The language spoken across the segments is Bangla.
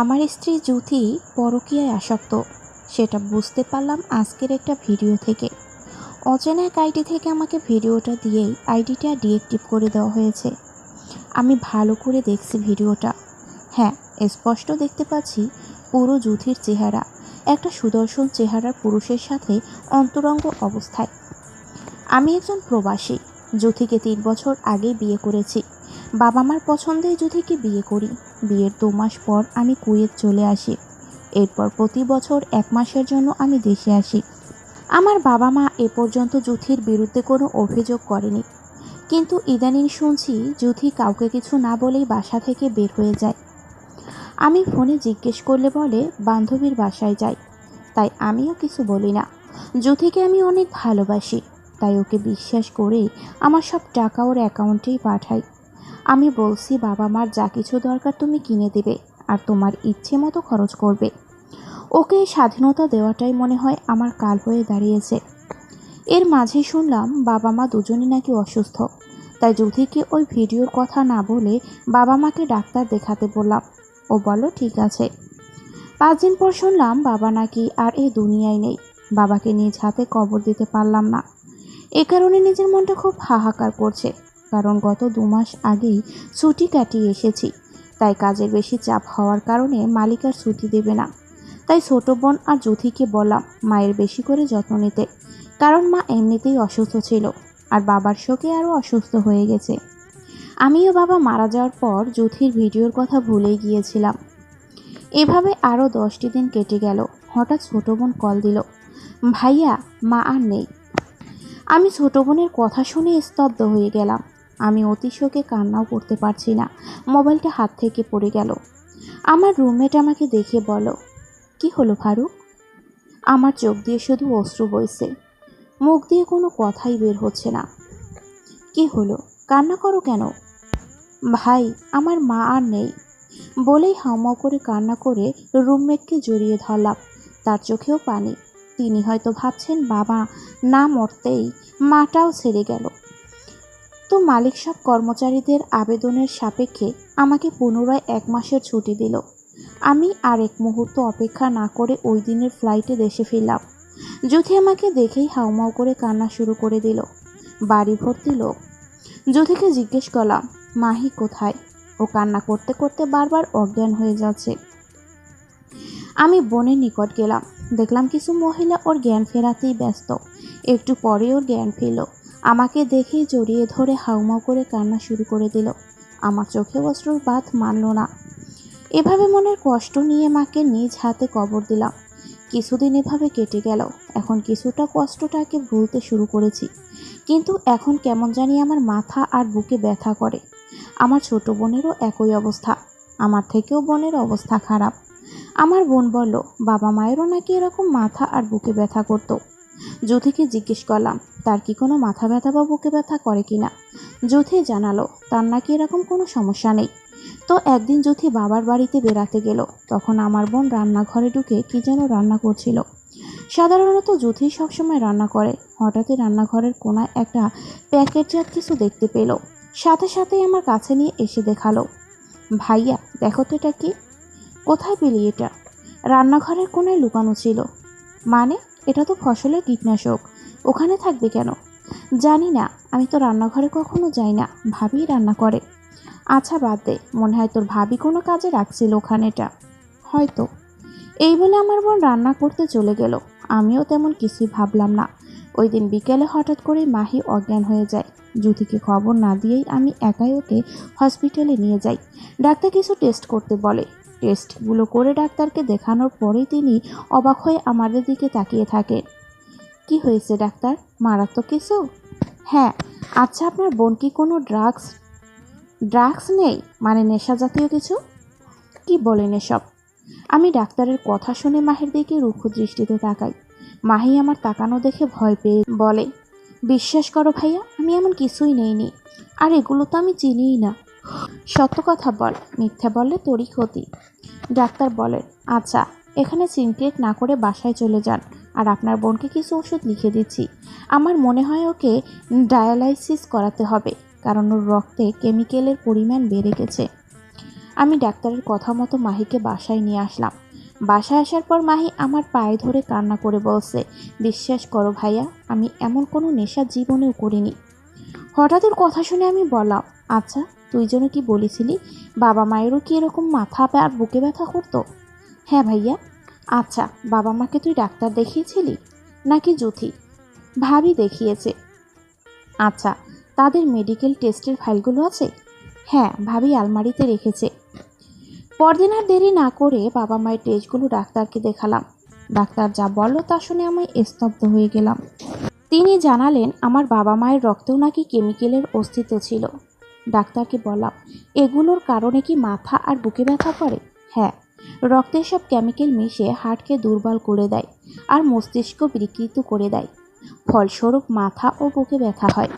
আমার স্ত্রী জ্যোতি পরকীয়ায় আসক্ত। সেটা বুঝতে পারলাম আজকের একটা ভিডিও থেকে। অচেনা এক আইডি থেকে আমাকে ভিডিওটা দিয়েই আইডিটা ডিএক্টিভ করে দেওয়া হয়েছে। আমি ভালো করে দেখছি ভিডিওটা। হ্যাঁ স্পষ্ট দেখতে পাচ্ছি পুরো জ্যোতির চেহারা। একটা সুদর্শন চেহারার পুরুষের সাথে অন্তরঙ্গ অবস্থায়। আমি একজন প্রবাসী। জ্যোতিকে তিন বছর আগেই বিয়ে করেছি। বাবা মার পছন্দেই জ্যোতিকে বিয়ে করি, বিয়ের দু মাস পর আমি কুয়েত চলে আসি। এরপর প্রতি বছর এক মাসের জন্য আমি দেশে আসি। আমার বাবা মা এ পর্যন্ত জ্যোতির বিরুদ্ধে কোনো অভিযোগ করেনি। কিন্তু ইদানিং শুনছি যুথি কাউকে কিছু না বলেই বাসা থেকে বের হয়ে যায়। আমি ফোনে জিজ্ঞেস করলে বলে, বান্ধবীর বাসায় যাই। তাই আমিও কিছু বলি না। জ্যোতিকে আমি অনেক ভালোবাসি, তাই ওকে বিশ্বাস করে আমার সব টাকা ওর অ্যাকাউন্টেই পাঠাই। আমি বলছি, বাবা মার যা কিছু দরকার তুমি কিনে দেবে আর তোমার ইচ্ছে মতো খরচ করবে। ওকে স্বাধীনতা দেওয়াটাই মনে হয় আমার কাল হয়ে দাঁড়িয়েছে। এর মাঝে শুনলাম, বাবা মা দুজনই নাকি অসুস্থ। তাই জ্যোতিকে ওই ভিডিওর কথা না বলে বাবা মাকে ডাক্তার দেখাতে বললাম। ও বলো ঠিক আছে। পাঁচ দিন পর শুনলাম, বাবা নাকি আর এই দুনিয়ায় নেই। বাবাকে নিজ হাতে কবর দিতে পারলাম না। এ কারণে নিজের মনটা খুব হাহাকার করছে। কারণ গত দু মাস আগেই ছুটি কাটিয়ে এসেছি। তাই কাজের বেশি চাপ হওয়ার কারণে মালিক আর ছুটি দেবে না। তাই ছোট বোন আর জ্যোতিকে বললাম মায়ের বেশি করে যত্ন নিতে। কারণ মা এমনিতেই অসুস্থ ছিল আর বাবার শোকে আরও অসুস্থ হয়ে গেছে। আমিও বাবা মারা যাওয়ার পর জ্যোতির ভিডিওর কথা ভুলেই গিয়েছিলাম। এভাবে আরও দশটি দিন কেটে গেল। হঠাৎ ছোট বোন কল দিল, ভাইয়া, মা আর নেই। আমি ছোট বোনের কথা শুনে স্তব্ধ হয়ে গেলাম। আমি অতি শোকে কান্নাও করতে পারছি না। মোবাইলটা হাত থেকে পড়ে গেল। আমার রুমমেট আমাকে দেখে বলো কি হলো ফারুক? আমার চোখ দিয়ে শুধু অশ্রু বইছে। মুখ দিয়ে কোনো কথাই বের হচ্ছে না। কি হলো? কান্না করো কেন? ভাই, আমার মা আর নেই। বলেই হাউমাউ করে কান্না করে রুমমেটকে জড়িয়ে ধরলাম। তার চোখেও পানি। তিনি হয়তো ভাবছেন, বাবা, না মরতেই মাটাও ছেড়ে গেল। তো মালিক সব কর্মচারীদের আবেদনের সাপেক্ষে আমাকে পুনরায় এক মাসের ছুটি দিল। আমি আর এক মুহূর্ত অপেক্ষা না করে ওই দিনের ফ্লাইটে দেশে ফিরলাম। যুথি আমাকে দেখেই হাউমাউ করে কান্না শুরু করে দিল। বাড়ি ভর্তি লোক। যুথিকে জিজ্ঞেস করলাম, মাহি কোথায়? ও কান্না করতে করতে বারবার অজ্ঞান হয়ে যাচ্ছে। আমি বোনের নিকট গেলাম। দেখলাম কিছু মহিলা ওর জ্ঞান ফেরাতেই ব্যস্ত। একটু পরে ওর জ্ঞান ফেল আমাকে দেখেই জড়িয়ে ধরে হাউমাউ করে কান্না শুরু করে দিল। আমার চোখে অশ্রুর বাদ মানল না। এভাবে মনের কষ্ট নিয়ে মাকে নিজ হাতে কবর দিলাম। কিছুদিন এভাবে কেটে গেল। এখন কিছুটা কষ্টটাকে ভুলতে শুরু করেছি। কিন্তু এখন কেমন জানি আমার মাথা আর বুকে ব্যথা করে। আমার ছোট বোনেরও একই অবস্থা। আমার থেকেও বোনের অবস্থা খারাপ। আমার বোন বলল, বাবা মায়েরও নাকি এরকম মাথা আর বুকে ব্যথা করতো। জ্যোতিকে জিজ্ঞেস করলাম তার কি কোনো মাথা ব্যথা বা বুকে ব্যথা করে কি না? জ্যোতি জানালো, তার নাকি এরকম কোনো সমস্যা নেই। তো একদিন জ্যোতি বাবার বাড়িতে বেড়াতে গেল, তখন আমার বোন রান্নাঘরে ঢুকে কি যেন রান্না করছিল। সাধারণত জ্যোতি সবসময় রান্না করে, হঠাৎই রান্নাঘরের কোনায় একটা প্যাকেটজাত কিছু দেখতে পেল। সাথে সাথেই আমার কাছে নিয়ে এসে দেখাল। ভাইয়া, দেখো তো এটা কি? কোথায় পেলি এটা? রান্নাঘরের কোনায় লুকানো ছিল। মানে? এটা তো ফসলের কীটনাশক। ওখানে থাকবে কেন? জানি না, আমি তো রান্নাঘরে কখনো যাই না ভাবি রান্না করে। আচ্ছা বাদ দে, মনে হয় তোর ভাবি কোনো কাজে রাখছিল ওখানেটা। হয়তো। এই বলে আমার বোন রান্না করতে চলে গেল। আমিও তেমন কিছুই ভাবলাম না। ওই দিন বিকেলে হঠাৎ করে মাহি অজ্ঞান হয়ে যায়। জ্যোতিকে খবর না দিয়েই আমি একাই ওকে হসপিটালে নিয়ে যাই। ডাক্তার কিছু টেস্ট করতে বলে। টেস্টগুলো করে ডাক্তারকে দেখানোর পরেই তিনি অবাক হয়ে আমাদের দিকে তাকিয়ে থাকেন। কি হয়েছে, ডাক্তার? মারাত্মক কিছু? হ্যাঁ আচ্ছা আপনার বোন কি কোনো ড্রাগস ড্রাগস নেই? মানে নেশা জাতীয় কিছু? কি বলেন এসব? আমি ডাক্তারের কথা শুনে মাহের দিকে রুক্ষ দৃষ্টিতে তাকাই। মাহি আমার তাকানো দেখে ভয় পেয়ে বলে, বিশ্বাস করো ভাইয়া, আমি এমন কিছুই নেইনি। আর এগুলো তো আমি চিনিই না। সত্য কথা বল, মিথ্যা বললে তোরই ক্ষতি। ডাক্তার বলেন আচ্ছা এখানে সিনক্রেট না করে বাসায় চলে যান। আর আপনার বোনকে কিছু ওষুধ লিখে দিচ্ছি। আমার মনে হয় ওকে ডায়ালাইসিস করাতে হবে, কারণ ওর রক্তে কেমিক্যালের পরিমাণ বেড়ে গেছে। আমি ডাক্তারের কথা মতো মাহিকে বাসায় নিয়ে আসলাম। বাসায় আসার পর মাহি আমার পায়ে ধরে কান্না করে বলছে, বিশ্বাস করো ভাইয়া, আমি এমন কোনো নেশা জীবনেও করিনি। হঠাৎ ওর কথা শুনে আমি বললাম আচ্ছা তুই যেন কি বলেছিলি, বাবা মায়েরও কি এরকম মাথা আর বুকে ব্যথা করতো? হ্যাঁ ভাইয়া আচ্ছা বাবা মাকে তুই ডাক্তার দেখিয়েছিলি? নাকি জুথি ভাবি দেখিয়েছে। আচ্ছা তাদের মেডিকেল টেস্টের ফাইলগুলো আছে? হ্যাঁ ভাবি আলমারিতে রেখেছে। পরদিন আর দেরি না করে বাবা মায়ের টেস্টগুলো ডাক্তারকে দেখালাম। ডাক্তার যা বলল তা শুনে আমি স্তব্ধ হয়ে গেলাম। তিনি জানালেন, আমার বাবা মায়ের রক্তেও নাকি কেমিক্যালের অস্তিত্ব ছিল। ডাক্তারকে বললাম, এগুলোর কারণে কি মাথা আর বুকে ব্যথা করে? হ্যাঁ রক্তের সব কেমিক্যাল মিশে হার্টকে দুর্বল করে দেয় আর মস্তিষ্ক বিকৃত করে দেয়। ফলস্বরূপ মাথা ও বুকে ব্যথা হয়।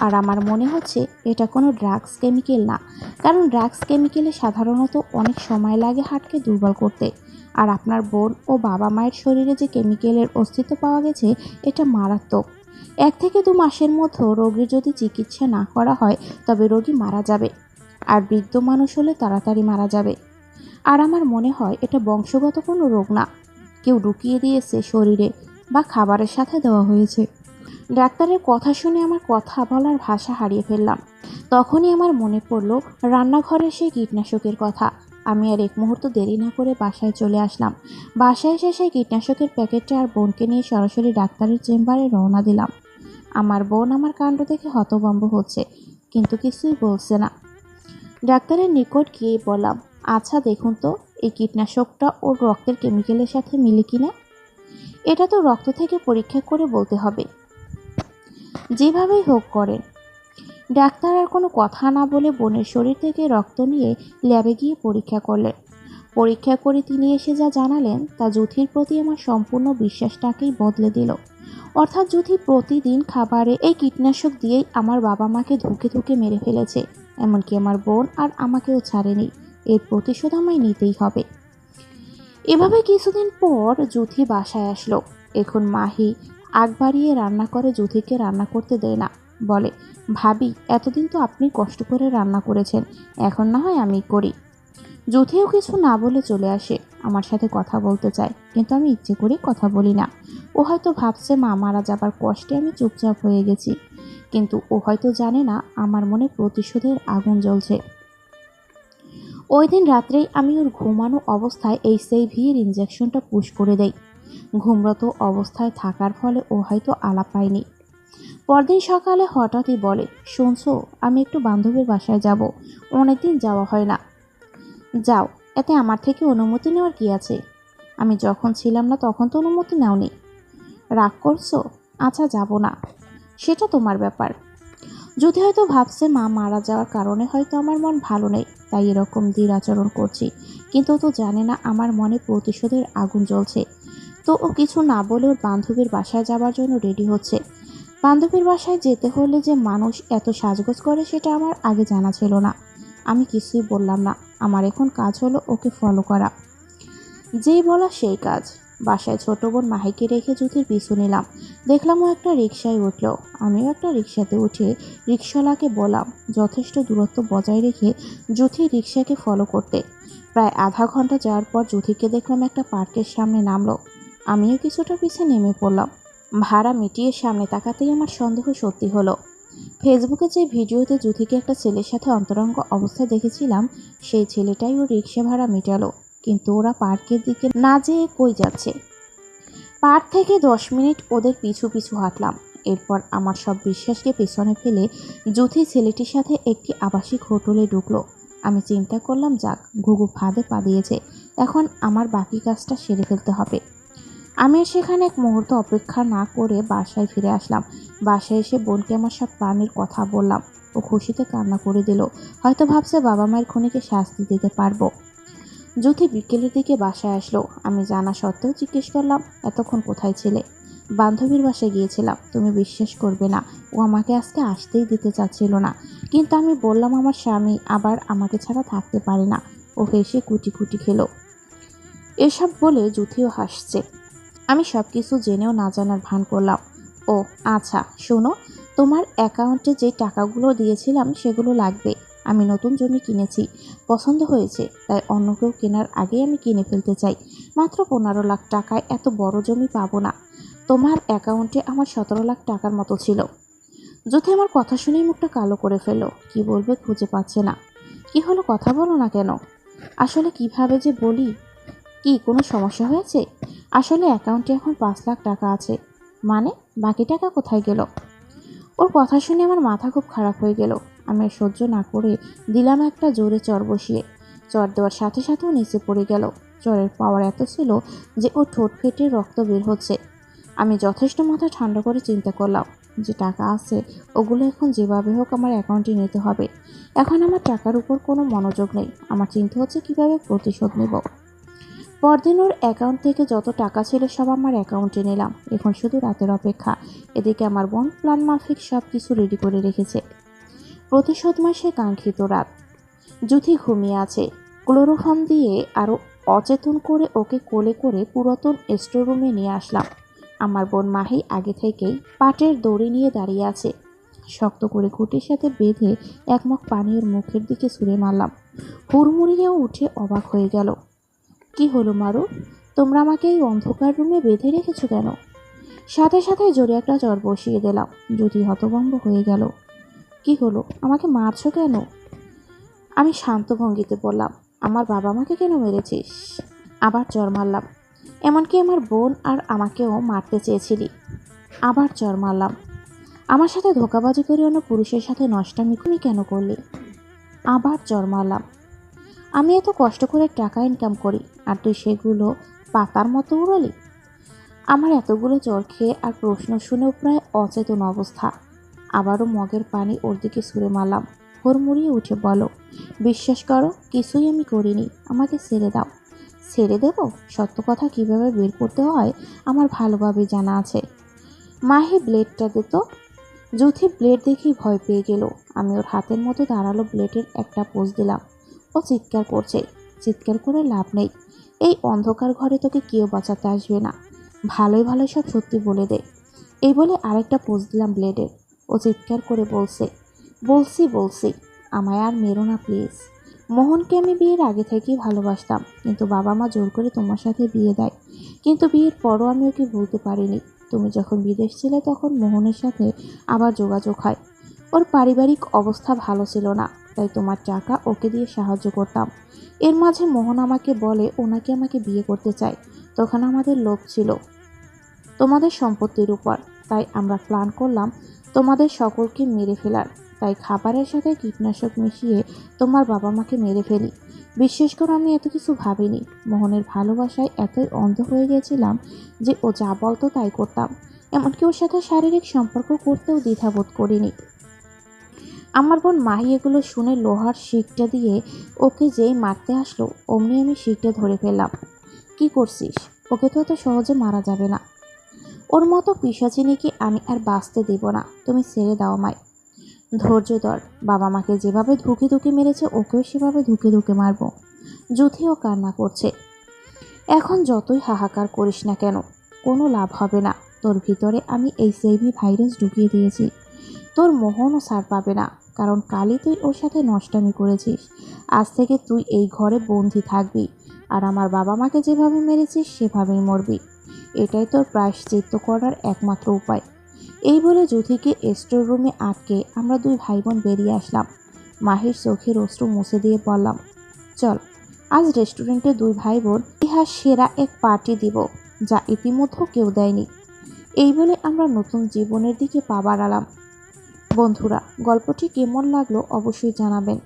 আর আমার মনে হচ্ছে এটা কোনো ড্রাগস কেমিক্যাল না, কারণ ড্রাগস কেমিক্যালে সাধারণত অনেক সময় লাগে হার্টকে দুর্বল করতে। আর আপনার বোন ও বাবা মায়ের শরীরে যে কেমিক্যালের অস্তিত্ব পাওয়া গেছে, এটা মারাত্মক। এক থেকে দু মাসের মধ্যে রোগীর যদি চিকিৎসা না করা হয়, তবে রোগী মারা যাবে। আর বৃদ্ধ মানুষ হলে তাড়াতাড়ি মারা যাবে। আর আমার মনে হয় এটা বংশগত কোনো রোগ না। কেউ ঢুকিয়ে দিয়েছে শরীরে বা খাবারের সাথে দেওয়া হয়েছে। ডাক্তারের কথা শুনে আমার কথা বলার ভাষা হারিয়ে ফেললাম। তখনই আমার মনে পড়ল, রান্নাঘরের সেই কীটনাশকের কথা। আমি আর এক মুহূর্ত দেরি না করে বাসায় চলে আসলাম। বাসায় এসে সেই কীটনাশকের প্যাকেটটা আর বোনকে নিয়ে সরাসরি ডাক্তারের চেম্বারে রওনা দিলাম। আমার বোন আমার কাণ্ড দেখে হতভম্ব হচ্ছে, কিন্তু কিছুই বলছে না। ডাক্তারের নিকট গিয়ে বললাম আচ্ছা দেখুন তো, এই কীটনাশকটা ওর রক্তের কেমিক্যালের সাথে মিলে কিনা? এটা তো রক্ত থেকে পরীক্ষা করে বলতে হবে। যেভাবেই হোক করেন, ডাক্তার আর কোনো কথা না বলে বোনের শরীর থেকে রক্ত নিয়ে ল্যাবে গিয়ে পরীক্ষা করলেন। পরীক্ষা করে তিনি এসে যা জানালেন, তা জুথির প্রতি আমার সম্পূর্ণ বিশ্বাসটাকেই বদলে দিল। অর্থাৎ জুথি প্রতিদিন খাবারে এই কীটনাশক দিয়েই আমার বাবা মাকে ধুকে ধুকে মেরে ফেলেছে, এমনকি আমার বোন আর আমাকেও ছাড়েনি। এর প্রতিশোধ আমায় নিতেই হবে। এভাবে কিছুদিন পর জুথি বাসায় আসলো। এখন মাহি আগ বাড়িয়ে রান্না করে জুথিকে রান্না করতে দেয় না। বলে, ভাবি, এতদিন তো আপনি কষ্ট করে রান্না করেছেন, এখন না হয় আমি করি। যথেও কিছু না বলে চলে আসে। আমার সাথে কথা বলতে চায়, কিন্তু আমি ইচ্ছে করে কথা বলি না। ও হয়তো ভাবছে, মা মারা যাবার কষ্টে আমি চুপচাপ হয়ে গেছি। কিন্তু ও হয়তো জানে না, আমার মনে প্রতিশোধের আগুন জ্বলছে। ওই দিন রাত্রেই আমি ওর ঘুমানো অবস্থায় এই সেই ভির ইঞ্জেকশনটা পুশ করে দেই। ঘুমরত অবস্থায় থাকার ফলে ও হয়তো আলাপ পায়নি। পরদিন সকালে হঠাৎই বলে, শুনছো, আমি একটু বান্ধবীর বাসায় যাব, অনেকদিন যাওয়া হয় না। যাও, এতে আমার থেকে অনুমতি নেওয়ার কি আছে? আমি যখন ছিলাম না তখন তো অনুমতি নাওনি। রাগ করছ? আচ্ছা যাব না। সেটা তোমার ব্যাপার। যদি হয়তো ভাবছে, মা মারা যাওয়ার কারণে হয়তো আমার মন ভালো নেই, তাই এরকম ধীর আচরণ করছি। কিন্তু তো জানে না আমার মনে প্রতিশোধের আগুন জ্বলছে। তো ও কিছু না বলে ওর বান্ধবীর বাসায় যাবার জন্য রেডি হচ্ছে। বান্ধবীর বাসায় যেতে হলে যে মানুষ এত সাজগোজ করে সেটা আমার আগে জানা ছিল না। আমি কিছুই বললাম না। আমার এখন কাজ হলো ওকে ফলো করা। যেই বলা সেই কাজ। বাসায় ছোট বোন মাহিকে রেখে জুতির পিছু নিলাম। দেখলাম ও একটা রিক্সায় উঠল। আমিও একটা রিক্সাতে উঠে রিক্সাওয়ালাকে বললাম, যথেষ্ট দূরত্ব বজায় রেখে জুথি রিক্সাকে ফলো করতে। প্রায় আধা ঘণ্টা যাওয়ার পর জুথিকে দেখলাম একটা পার্কের সামনে নামলো। আমিও কিছুটা পিছিয়ে নেমে পড়লাম। ভাড়া মিটিয়ে সামনে তাকাতেই আমার সন্দেহ সত্যি হলো। ফেসবুকে যে ভিডিওতে জুথিকে একটা ছেলের সাথে অন্তরঙ্গ অবস্থায় দেখেছিলাম, সেই ছেলেটাই ও রিক্সা ভাড়া মেটালো। কিন্তু ওরা পার্কের দিকে না যেয়ে কই যাচ্ছে? পার্ক থেকে দশ মিনিট ওদের পিছু পিছু হাঁটলাম। এরপর আমার সব বিশ্বাসকে পেছনে ফেলে জুথি ছেলেটির সাথে একটি আবাসিক হোটেলে ঢুকলো। আমি চিন্তা করলাম, যাক, ঘুঘু ফাঁদে পা দিয়েছে। এখন আমার বাকি কাজটা সেরে ফেলতে হবে। আমি সেখানে এক মুহূর্ত অপেক্ষা না করে বাসায় ফিরে আসলাম। বাসায় এসে বোনকে আমার সব প্রাণীর কথা বললাম। ও খুশিতে কান্না করে দিল। হয়তো ভাবছে বাবা মায়ের খুনিকে শাস্তি দিতে পারব। জ্যোতি বিকেলের দিকে বাসায় আসলো। আমি জানা সত্ত্বেও জিজ্ঞেস করলাম, এতক্ষণ কোথায় ছিলে? বান্ধবীর বাসায় গিয়েছিলাম। তুমি বিশ্বাস করবে না, ও আমাকে আজকে আসতেই দিতে চাচ্ছিল না। কিন্তু আমি বললাম, আমার স্বামী আবার আমাকে ছাড়া থাকতে পারে না। ও হেসে কুটি কুটি খেলো। এসব বলে জুথিও হাসছে। আমি সব কিছু জেনেও না জানার ভান করলাম। ও আচ্ছা শোনো, তোমার অ্যাকাউন্টে যে টাকাগুলো দিয়েছিলাম সেগুলো লাগবে। আমি নতুন জমি কিনেছি। পছন্দ হয়েছে, তাই অন্য কেউ কেনার আগেই আমি কিনে ফেলতে চাই। মাত্র পনেরো লাখ টাকায় এত বড় জমি পাবো না। তোমার অ্যাকাউন্টে আমার সতেরো লাখ টাকার মতো ছিল। যদি আমার কথা শুনেই মুখটা কালো করে ফেলো, কি বলবে খুঁজে পাচ্ছে না। কি হলো কথা বলো না কেন? আসলে কীভাবে যে বলি? কি, কোনো সমস্যা হয়েছে? আসলে অ্যাকাউন্টে এখন পাঁচ লাখ টাকা আছে। মানে বাকি টাকা কোথায় গেল? ওর কথা শুনে আমার মাথা খুব খারাপ হয়ে গেল। আমি সহ্য না করে দিলাম একটা জোরে চর বসিয়ে। চর দেওয়ার সাথে সাথেও নিচে পড়ে গেল। চরের পাওয়ার এত ছিল যে ও ঠোঁট ফেটে রক্ত বের হচ্ছে। আমি যথেষ্ট মাথা ঠান্ডা করে চিন্তা করলাম যে টাকা আছে, ওগুলো এখন যেভাবে হোক আমার অ্যাকাউন্টে নিতে হবে। এখন আমার টাকার উপর কোনো মনোযোগ নেই। আমার চিন্তা হচ্ছে কীভাবে প্রতিশোধ নেব। পরদিন ওর অ্যাকাউন্ট থেকে যত টাকা ছিল সব আমার অ্যাকাউন্টে নিলাম। এখন শুধু রাতের অপেক্ষা। এদিকে আমার বোন প্ল্যান মাফিক সব কিছু রেডি করে রেখেছে। প্রতিশোধ মাসে কাঙ্ক্ষিত রাত। জুথি ঘুমিয়ে আছে। ক্লোরোফর্ম দিয়ে আরও অচেতন করে ওকে কোলে করে পুরাতন স্টোররুমে নিয়ে আসলাম। আমার বোন মাহি আগে থেকেই পাটের দড়ি নিয়ে দাঁড়িয়ে আছে। শক্ত করে খুঁটির সাথে বেঁধে একমগ পানি মুখের দিকে ছুঁড়ে মারলাম। হুড়মুড়িয়েও উঠে অবাক হয়ে গেল। কি হলো মারু? তোমরা আমাকে এই অন্ধকার রুমে বেঁধে রেখেছো কেন? সাথে সাথে জোরে একটা জ্বর বসিয়ে দিলাম। যদি হতভম্ব হয়ে গেল। কি হলো? আমাকে মারছো কেন? আমি শান্ত ভঙ্গিতে বললাম, আমার বাবা মাকে কেন মেরেছিস আবার জ্বর মারলাম, এমনকি আমার বোন আর আমাকেও মারতে চেয়েছিলি। আবার জ্বর মারলাম, আমার সাথে ধোকাবাজি করে অন্য পুরুষের সাথে নষ্টামি তুমি কেন করলি? আবার জ্বর মারলাম, আমি এত কষ্ট করে টাকা ইনকাম করি, আর তুই সেগুলো পাতার মতো উড়ালি? আমার এতগুলো জ্বর খেয়ে আর প্রশ্ন শুনেও প্রায় অচেতন অবস্থা। আবারও মগের পানি ওর দিকে সুরে মারলাম। হুড়মুড়িয়ে উঠে বলো, বিশ্বাস করো, কিছুই আমি করিনি, আমাকে ছেড়ে দাও। ছেড়ে দেব? সত্য কথা কীভাবে বের করতে হয়, আমার ভালোভাবে জানা আছে। মাহি ব্লেডটা দিত জুথি ব্লেড দেখেই ভয় পেয়ে গেল। আমি ওর হাতের মতো দাঁড়াল ব্লেডের একটা পোজ দিলাম। ও চিৎকার করছে। চিৎকার করে লাভ নেই। এই অন্ধকার ঘরে তোকে কেউ বাঁচাতে আসবে না। ভালোই ভালো সব সত্যি বলে দে। এই বলে আরেকটা পোজ দিলাম ব্লেডের। ও চিৎকার করে বলছে, বলছি বলছি, আমায় আর মেরো না প্লিজ। মোহনকে আমি বিয়ের আগে থেকেই ভালোবাসতাম, কিন্তু বাবা মা জোর করে তোমার সাথে বিয়ে দেয়। কিন্তু বিয়ের পরও আমি ওকে ভুলতে পারিনি। তুমি যখন বিদেশ ছিলে তখন মোহনের সাথে আবার যোগাযোগ হয়। ওর পারিবারিক অবস্থা ভালো ছিল না, তাই তোমার টাকা ওকে দিয়ে সাহায্য করতাম। এর মাঝে মোহন আমাকে বলে ওনাকে আমাকে বিয়ে করতে চায়। তখন আমাদের লোভ ছিল। তোমাদের সম্পত্তির উপর, তাই আমরা প্ল্যান করলাম তোমাদের সকলকে মেরে ফেলার। তাই খাবারের সাথে কীটনাশক মিশিয়ে তোমার বাবা মাকে মেরে ফেলি। বিশেষ করে আমি এত কিছু ভাবিনি। মোহনের ভালোবাসায় এতই অন্ধ হয়ে গেছিলাম যে ও যা বলতো তাই করতাম। এমনকি ওর সাথে শারীরিক সম্পর্ক করতেও দ্বিধাবোধ করিনি। আমার বোন মাহি এগুলো শুনে লোহার শিকটা দিয়ে ওকে যেই মারতে আসলো, অমনি আমি শিকটা ধরে ফেললাম। কি করছিস? ওকে তো এত সহজে মারা যাবে না। ওর মতো পিসাচিনিকে আমি আর বাঁচতে দেব না। তুমি ছেড়ে দাও আমায়। ধৈর্য ধর, বাবা মাকে যেভাবে ধুকে ধুকে মেরেছে, ওকেও সেভাবে ধুকে ধুকে মারবো। যুথিও কান্না করছে। এখন যতই হাহাকার করিস না কেন, কোনো লাভ হবে না। তোর ভিতরে আমি এই সেইভি ভাইরাস ঢুকিয়ে দিয়েছি। তোর মোহনও সার পাবে না, কারণ কালই তুই ওর সাথে নষ্টামি করেছিস। আজ থেকে তুই এই ঘরে বন্দি থাকবি, আর আমার বাবা মাকে যেভাবে মেরেছিস, সেভাবেই মরবি। এটাই তোর প্রায়শ্চিত্ত করার একমাত্র উপায়। এই বলে যুথিকে স্টোর রুমে আটকে আমরা দুই ভাই বোন বেরিয়ে আসলাম। মাহির চোখের অশ্রু মুছে দিয়ে বললাম, চল, আজ রেস্টুরেন্টে দুই ভাই বোন ইহার সেরা এক পার্টি দিব, যা ইতিমধ্যে কেউ দেয়নি। এই বলে আমরা নতুন জীবনের দিকে পা বাড়ালাম। বন্ধুরা, গল্পটি কেমন লাগল অবশ্যই জানাবেন।